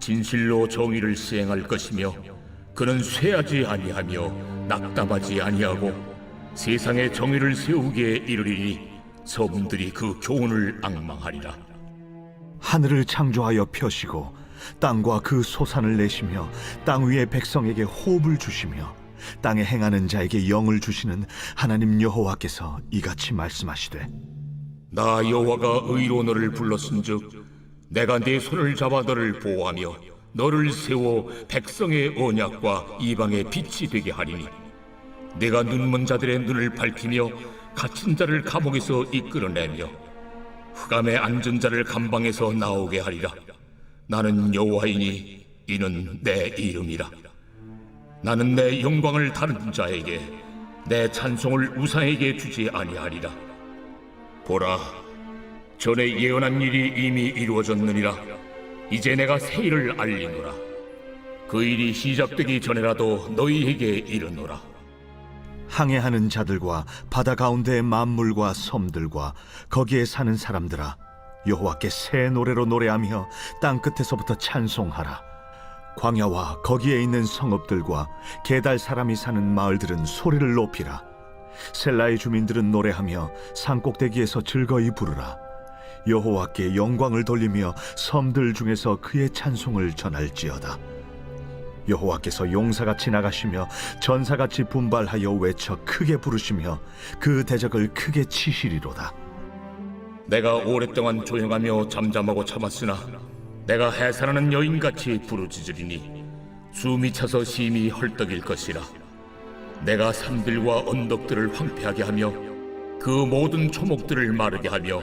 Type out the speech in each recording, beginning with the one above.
진실로 정의를 시행할 것이며 그는 쇠하지 아니하며 낙담하지 아니하고 세상에 정의를 세우기에 이르리니 서문들이 그 교훈을 앙망하리라. 하늘을 창조하여 펴시고 땅과 그 소산을 내시며 땅 위의 백성에게 호흡을 주시며 땅에 행하는 자에게 영을 주시는 하나님 여호와께서 이같이 말씀하시되 나 여호와가 의로 너를 불렀은즉 내가 네 손을 잡아 너를 보호하며 너를 세워 백성의 언약과 이방의 빛이 되게 하리니 내가 눈먼 자들의 눈을 밝히며 갇힌 자를 감옥에서 이끌어내며 흑암에 앉은 자를 감방에서 나오게 하리라. 나는 여호와이니 이는 내 이름이라. 나는 내 영광을 다른 자에게 내 찬송을 우상에게 주지 아니하리라. 보라, 전에 예언한 일이 이미 이루어졌느니라. 이제 내가 새 일을 알리노라. 그 일이 시작되기 전에라도 너희에게 이르노라. 항해하는 자들과 바다 가운데의 만물과 섬들과 거기에 사는 사람들아 여호와께 새 노래로 노래하며 땅 끝에서부터 찬송하라 광야와 거기에 있는 성읍들과 게달 사람이 사는 마을들은 소리를 높이라 셀라의 주민들은 노래하며 산꼭대기에서 즐거이 부르라 여호와께 영광을 돌리며 섬들 중에서 그의 찬송을 전할지어다 여호와께서 용사같이 나가시며 전사같이 분발하여 외쳐 크게 부르시며 그 대적을 크게 치시리로다 내가 오랫동안 조용하며 잠잠하고 참았으나 내가 해산하는 여인같이 부르짖으리니 숨이 차서 심히 헐떡일 것이라. 내가 산들과 언덕들을 황폐하게 하며 그 모든 초목들을 마르게 하며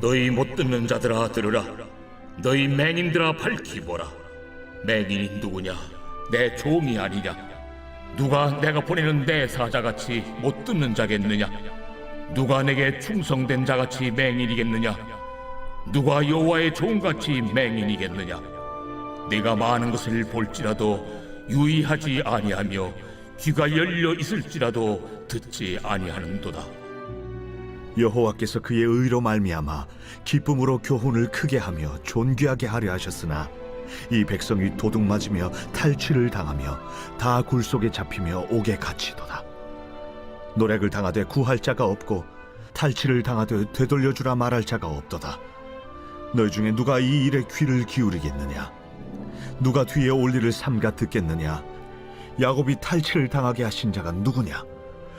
너희 못 듣는 자들아 들으라. 너희 맹인들아 밝히 보라. 맹인이 누구냐? 내 종이 아니냐? 누가 내가 보내는 내 사자같이 못 듣는 자겠느냐? 누가 내게 충성된 자같이 맹인이겠느냐? 누가 여호와의 종같이 맹인이겠느냐? 네가 많은 것을 볼지라도 유의하지 아니하며 귀가 열려 있을지라도 듣지 아니하는도다 여호와께서 그의 의로 말미암아 기쁨으로 교훈을 크게 하며 존귀하게 하려 하셨으나 이 백성이 도둑 맞으며 탈취를 당하며 다 굴속에 잡히며 옥에 갇히도다. 노략을 당하되 구할 자가 없고 탈취를 당하되 되돌려 주라 말할 자가 없도다. 너희 중에 누가 이 일에 귀를 기울이겠느냐? 누가 뒤에 올 일을 삼가 듣겠느냐? 야곱이 탈취를 당하게 하신 자가 누구냐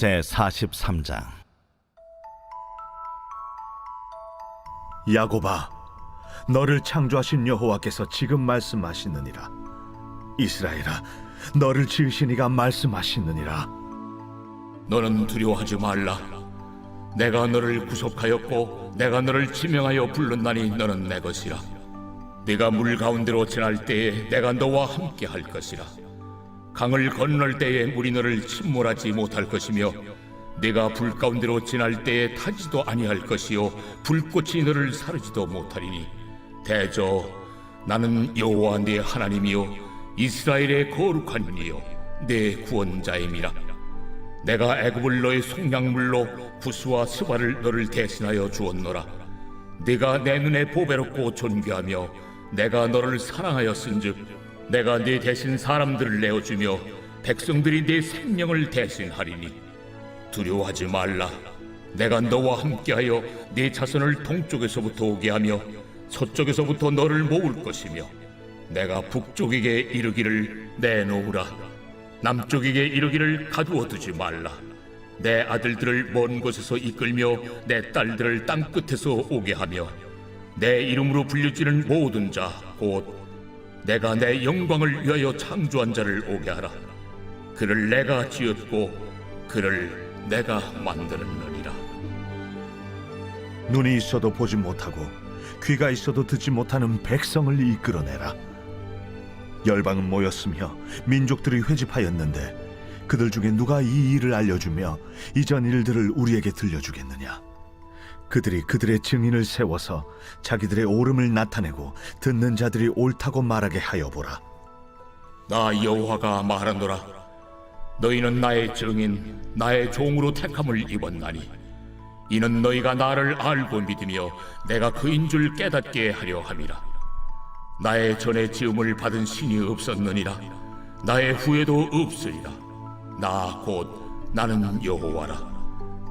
제 43장 야곱아, 너를 창조하신 여호와께서 지금 말씀하시느니라. 이스라엘아, 너를 지으신 이가 말씀하시느니라. 너는 두려워하지 말라 내가 너를 구속하였고 내가 너를 지명하여 불렀나니 너는 내 것이라 네가 물 가운데로 지날 때에 내가 너와 함께 할 것이라 강을 건널 때에 물이 너를 침몰하지 못할 것이며 내가 불 가운데로 지날 때에 타지도 아니할 것이요 불꽃이 너를 사르지도 못하리니 대저 나는 여호와 네 하나님이요 이스라엘의 거룩한 이요 내 구원자임이라. 내가 애굽을 너의 속량물로 부수와 스바를 너를 대신하여 주었노라. 네가 내 눈에 보배롭고 존귀하며 내가 너를 사랑하였은즉 내가 네 대신 사람들을 내어주며 백성들이 네 생명을 대신하리니. 두려워하지 말라. 내가 너와 함께하여 네 자손을 동쪽에서부터 오게 하며 서쪽에서부터 너를 모을 것이며 내가 북쪽에게 이르기를 내놓으라. 남쪽에게 이르기를 가두어 두지 말라. 내 아들들을 먼 곳에서 이끌며 내 딸들을 땅 끝에서 오게 하며 내 이름으로 불려지는 모든 자 곧 내가 내 영광을 위하여 창조한 자를 오게 하라 그를 내가 지었고 그를 내가 만들었느니라 눈이 있어도 보지 못하고 귀가 있어도 듣지 못하는 백성을 이끌어내라. 열방은 모였으며 민족들이 회집하였는데 그들 중에 누가 이 일을 알려주며 이전 일들을 우리에게 들려주겠느냐? 그들이 그들의 증인을 세워서 자기들의 옳음을 나타내고 듣는 자들이 옳다고 말하게 하여 보라. 나 여호와가 말하노라. 너희는 나의 증인 나의 종으로 택함을 입었나니 이는 너희가 나를 알고 믿으며 내가 그인 줄 깨닫게 하려 함이라. 나의 전에 지음을 받은 신이 없었느니라. 나의 후에도 없으리라. 나 곧 나는 여호와라.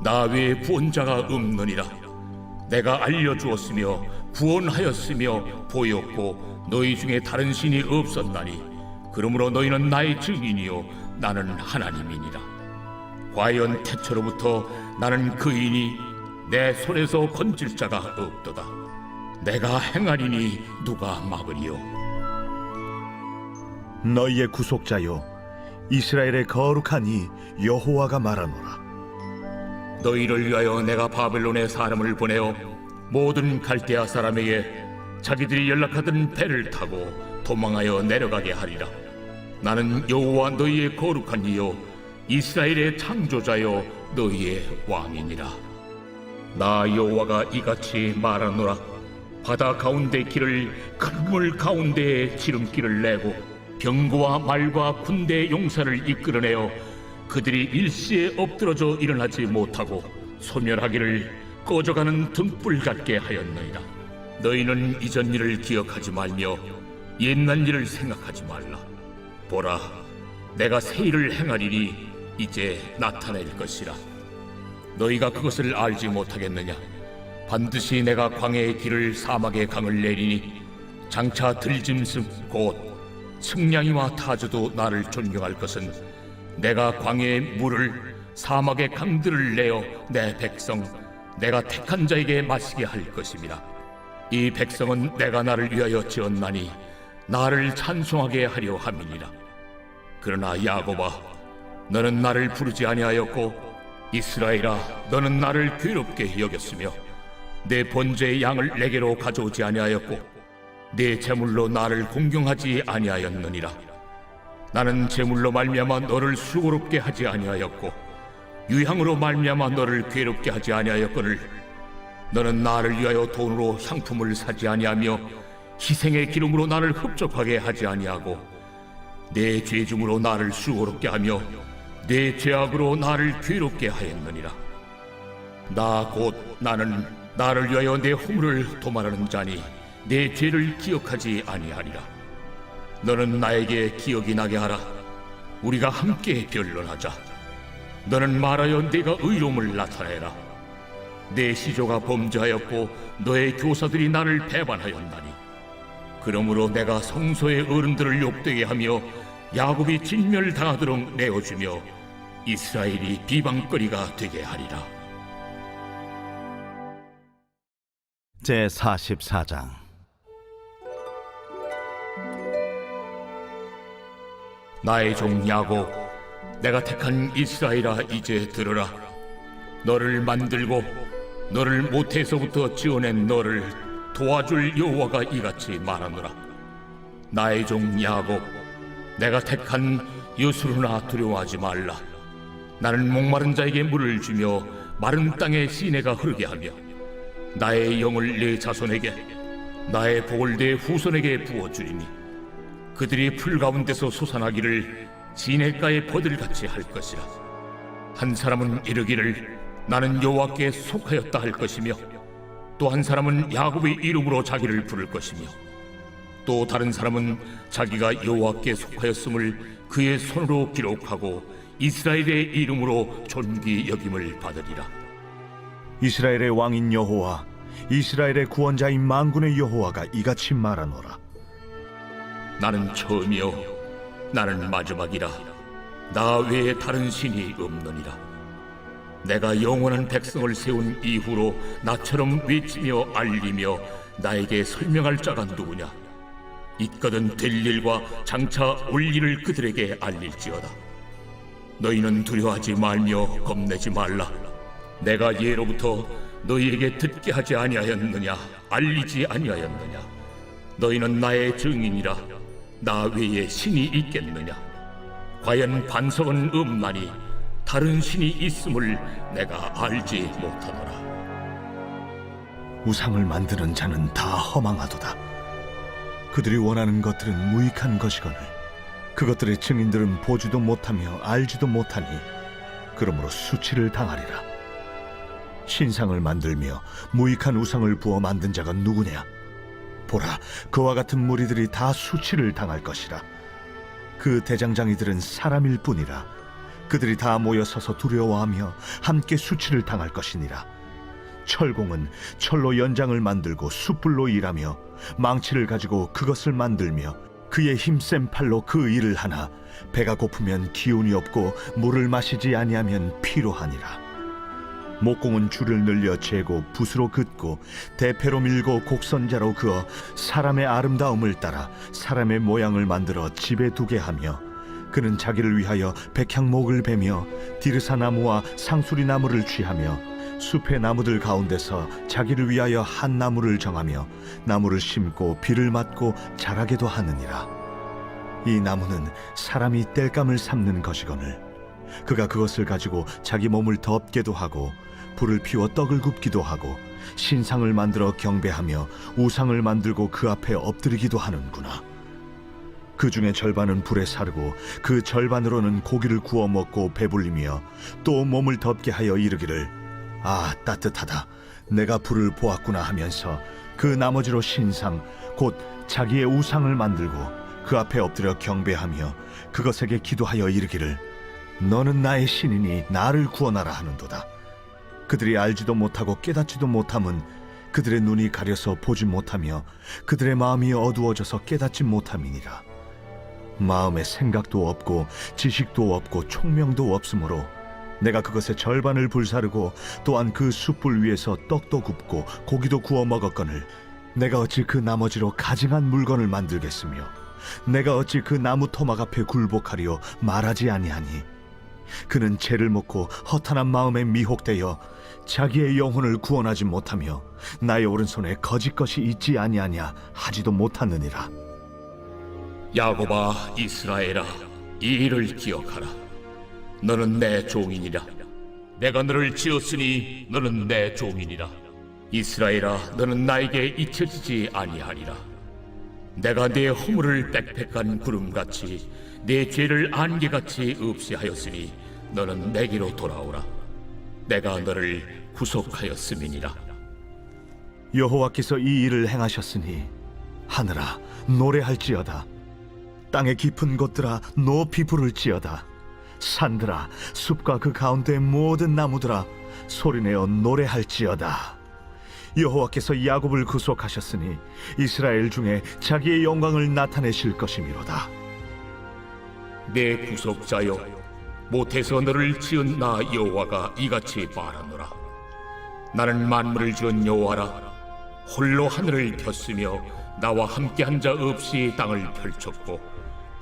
나 외에 구원자가 없느니라 내가 알려주었으며 구원하였으며 보였고 너희 중에 다른 신이 없었나니 그러므로 너희는 나의 증인이요 나는 하나님이니라. 과연 태초로부터 나는 그인이 내 손에서 건질 자가 없도다. 내가 행하리니 누가 막으리요? 너희의 구속자요 이스라엘의 거룩한 이 여호와가 말하노라. 너희를 위하여 내가 바벨론에 사람을 보내어 모든 갈대아 사람에게 자기들이 연락하던 배를 타고 도망하여 내려가게 하리라. 나는 여호와 너희의 거룩한 이요 이스라엘의 창조자요 너희의 왕이니라. 나 여호와가 이같이 말하노라. 바다 가운데 길을 큰 물 가운데에 지름길을 내고 병거와 말과 군대 용사를 이끌어내어 그들이 일시에 엎드러져 일어나지 못하고 소멸하기를 꺼져가는 등불 같게 하였느니라. 너희는 이전 일을 기억하지 말며 옛날 일을 생각하지 말라. 보라 내가 새 일을 행하리니 이제 나타낼 것이라. 너희가 그것을 알지 못하겠느냐? 반드시 내가 광야의 길을 사막의 강을 내리니 장차 들짐승 곧 승냥이와 타주도 나를 존경할 것은 내가 광야의 물을 사막의 강들을 내어 내 백성 내가 택한 자에게 마시게 할 것입니다. 이 백성은 내가 나를 위하여 지었나니 나를 찬송하게 하려 함이니라. 그러나 야곱아 너는 나를 부르지 아니하였고 이스라엘아 너는 나를 괴롭게 여겼으며 내 번제의 양을 내게로 가져오지 아니하였고 내 제물로 나를 공경하지 아니하였느니라. 나는 제물로 말미암아 너를 수고롭게 하지 아니하였고 유향으로 말미암아 너를 괴롭게 하지 아니하였거늘 너는 나를 위하여 돈으로 향품을 사지 아니하며 희생의 기름으로 나를 흡족하게 하지 아니하고 내 죄중으로 나를 수고롭게 하며 내 죄악으로 나를 괴롭게 하였느니라. 나 곧 나는 나를 위하여 내 허물을 도말하는 자니 내 죄를 기억하지 아니하리라 너는 나에게 기억이 나게 하라. 우리가 함께 변론하자. 너는 말하여 네가 의로움을 나타내라. 내 시조가 범죄하였고 너의 교사들이 나를 배반하였나니. 그러므로 내가 성소의 어른들을 욕되게 하며 야곱이 진멸당하도록 내어주며 이스라엘이 비방거리가 되게 하리라. 제 44장 나의 종 야곱 내가 택한 이스라엘아 이제 들으라. 너를 만들고 너를 모태에서부터 지어낸 너를 도와줄 여호와가 이같이 말하노라. 나의 종 야곱 내가 택한 여수르나 두려워하지 말라. 나는 목마른 자에게 물을 주며 마른 땅에 시내가 흐르게 하며 나의 영을 내 자손에게 나의 복을 내 후손에게 부어주리니 그들이 풀 가운데서 솟아나기를 시냇가의 버들같이 할 것이라. 한 사람은 이르기를 나는 여호와께 속하였다 할 것이며 또 한 사람은 야곱의 이름으로 자기를 부를 것이며 또 다른 사람은 자기가 여호와께 속하였음을 그의 손으로 기록하고 이스라엘의 이름으로 존귀 여김을 받으리라. 이스라엘의 왕인 여호와 이스라엘의 구원자인 만군의 여호와가 이같이 말하노라 나는 처음이요. 나는 마지막이라. 나 외에 다른 신이 없느니라. 내가 영원한 백성을 세운 이후로 나처럼 외치며 알리며 나에게 설명할 자가 누구냐? 있거든 될 일과 장차 올 일을 그들에게 알릴지어다. 너희는 두려워하지 말며 겁내지 말라. 내가 예로부터 너희에게 듣게 하지 아니하였느냐? 알리지 아니하였느냐? 너희는 나의 증인이라 나 외에 신이 있겠느냐? 과연 반석은 없나니 다른 신이 있음을 내가 알지 못하노라. 우상을 만드는 자는 다 허망하도다. 그들이 원하는 것들은 무익한 것이거늘 그것들의 증인들은 보지도 못하며 알지도 못하니 그러므로 수치를 당하리라. 신상을 만들며 무익한 우상을 부어 만든 자가 누구냐 보라 그와 같은 무리들이 다 수치를 당할 것이라. 그 대장장이들은 사람일 뿐이라. 그들이 다 모여 서서 두려워하며 함께 수치를 당할 것이니라. 철공은 철로 연장을 만들고 숯불로 일하며 망치를 가지고 그것을 만들며 그의 힘센 팔로 그 일을 하나 배가 고프면 기운이 없고 물을 마시지 아니하면 피로하니라 목공은 줄을 늘려 재고 붓으로 긋고 대패로 밀고 곡선자로 그어 사람의 아름다움을 따라 사람의 모양을 만들어 집에 두게 하며 그는 자기를 위하여 백향목을 베며 디르사 나무와 상수리 나무를 취하며 숲의 나무들 가운데서 자기를 위하여 한 나무를 정하며 나무를 심고 비를 맞고 자라게도 하느니라. 이 나무는 사람이 땔감을 삼는 것이거늘 그가 그것을 가지고 자기 몸을 덮게도 하고 불을 피워 떡을 굽기도 하고 신상을 만들어 경배하며 우상을 만들고 그 앞에 엎드리기도 하는구나. 그 중에 절반은 불에 사르고 그 절반으로는 고기를 구워 먹고 배불리며 또 몸을 덮게 하여 이르기를 아 따뜻하다 내가 불을 보았구나 하면서 그 나머지로 신상 곧 자기의 우상을 만들고 그 앞에 엎드려 경배하며 그것에게 기도하여 이르기를 너는 나의 신이니 나를 구원하라 하는도다. 그들이 알지도 못하고 깨닫지도 못함은 그들의 눈이 가려서 보지 못하며 그들의 마음이 어두워져서 깨닫지 못함이니라. 마음에 생각도 없고 지식도 없고 총명도 없으므로 내가 그것의 절반을 불사르고 또한 그 숯불 위에서 떡도 굽고 고기도 구워 먹었거늘 내가 어찌 그 나머지로 가증한 물건을 만들겠으며 내가 어찌 그 나무 토막 앞에 굴복하리요 말하지 아니하니 그는 죄를 먹고 허탄한 마음에 미혹되어 자기의 영혼을 구원하지 못하며 나의 오른손에 거짓 것이 있지 아니하냐 하지도 못하느니라. 야곱아 이스라엘아 이 일을 기억하라. 너는 내 종이니라. 내가 너를 지었으니 너는 내 종이니라. 이스라엘아 너는 나에게 잊혀지지 아니하리라. 내가 네 허물을 빽빽한 구름같이 네 죄를 안개같이 없이 하였으니 너는 내게로 돌아오라. 내가 너를 구속하였음이니라. 여호와께서 이 일을 행하셨으니 하늘아 노래할지어다. 땅의 깊은 곳들아 높이 부를지어다. 산들아 숲과 그 가운데 모든 나무들아 소리내어 노래할지어다. 여호와께서 야곱을 구속하셨으니 이스라엘 중에 자기의 영광을 나타내실 것이미로다 내 구속자여 못해서 너를 지은 나 여호와가 이같이 말하노라. 나는 만물을 지은 여호와라. 홀로 하늘을 폈으며 나와 함께한 자 없이 땅을 펼쳤고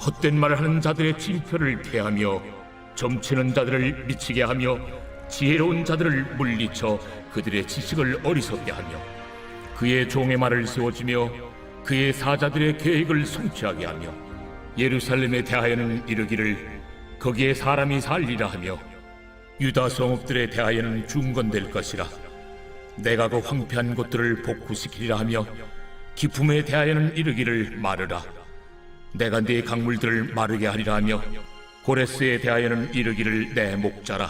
헛된 말을 하는 자들의 징표를 패하며 점치는 자들을 미치게 하며 지혜로운 자들을 물리쳐 그들의 지식을 어리석게 하며 그의 종의 말을 세워지며 그의 사자들의 계획을 성취하게 하며 예루살렘에 대하여는 이르기를 거기에 사람이 살리라 하며 유다 성읍들에 대하여는 중건될 것이라. 내가 그 황폐한 곳들을 복구시키리라 하며 기품에 대하여는 이르기를 마르라. 내가 네 강물들을 마르게 하리라 하며 고레스에 대하여는 이르기를 내 목자라.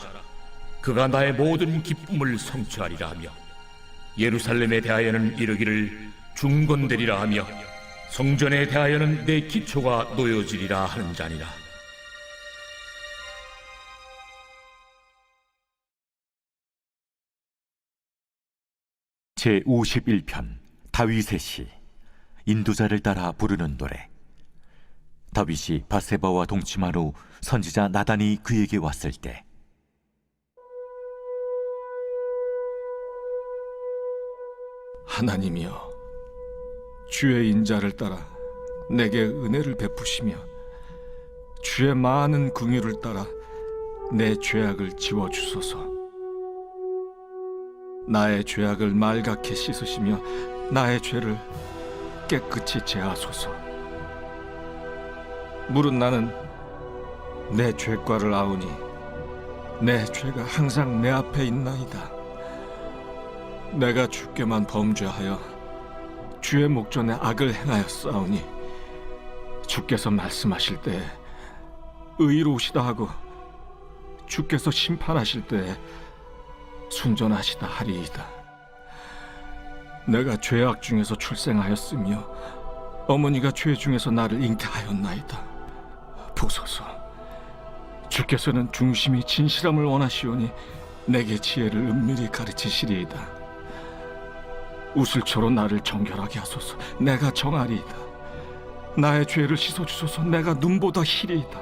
그가 나의 모든 기쁨을 성취하리라 하며 예루살렘에 대하여는 이르기를 중건되리라 하며 성전에 대하여는 내 기초가 놓여지리라 하는 자니라. 제 51편 다윗의 시 인도자를 따라 부르는 노래. 다윗이 바세바와 동침한 후 선지자 나단이 그에게 왔을 때 하나님이여 주의 인자를 따라 내게 은혜를 베푸시며 주의 많은 궁유를 따라 내 죄악을 지워 주소서. 나의 죄악을 말갛게 씻으시며 나의 죄를 깨끗이 제하소서. 물은 나는 내 죄과를 아우니 내 죄가 항상 내 앞에 있나이다. 내가 주께만 범죄하여 주의 목전에 악을 행하였사오니 주께서 말씀하실 때 의로우시다 하고 주께서 심판하실 때 순전하시다 하리이다. 내가 죄악 중에서 출생하였으며 어머니가 죄 중에서 나를 잉태하였나이다. 보소서, 주께서는 중심이 진실함을 원하시오니 내게 지혜를 은밀히 가르치시리이다. 우슬초로 나를 정결하게 하소서. 내가 정하리이다. 나의 죄를 씻어주소서. 내가 눈보다 희리이다.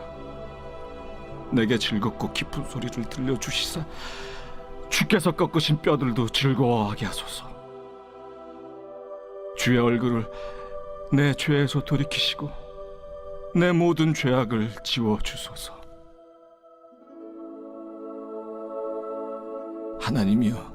내게 즐겁고 깊은 소리를 들려주시사 주께서 꺾으신 뼈들도 즐거워하게 하소서. 주의 얼굴을 내 죄에서 돌이키시고 내 모든 죄악을 지워주소서. 하나님이여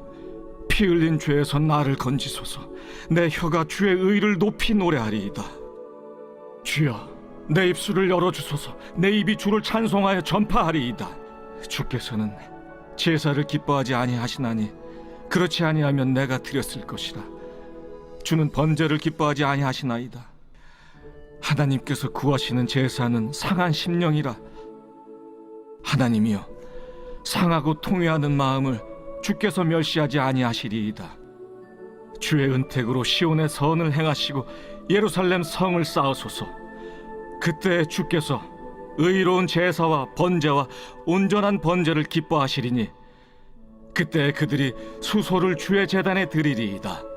피 흘린 죄에서 나를 건지소서. 내 혀가 주의 의를 높이 노래하리이다. 주여 내 입술을 열어주소서. 내 입이 주를 찬송하여 전파하리이다. 주께서는 제사를 기뻐하지 아니하시나니 그렇지 아니하면 내가 드렸을 것이라. 주는 번제를 기뻐하지 아니하시나이다. 하나님께서 구하시는 제사는 상한 심령이라. 하나님이여 상하고 통회하는 마음을 주께서 멸시하지 아니하시리이다. 주의 은택으로 시온의 선을 행하시고 예루살렘 성을 쌓으소서. 그때 주께서 의로운 제사와 번제와 온전한 번제를 기뻐하시리니 그때 그들이 수소를 주의 제단에 드리리이다.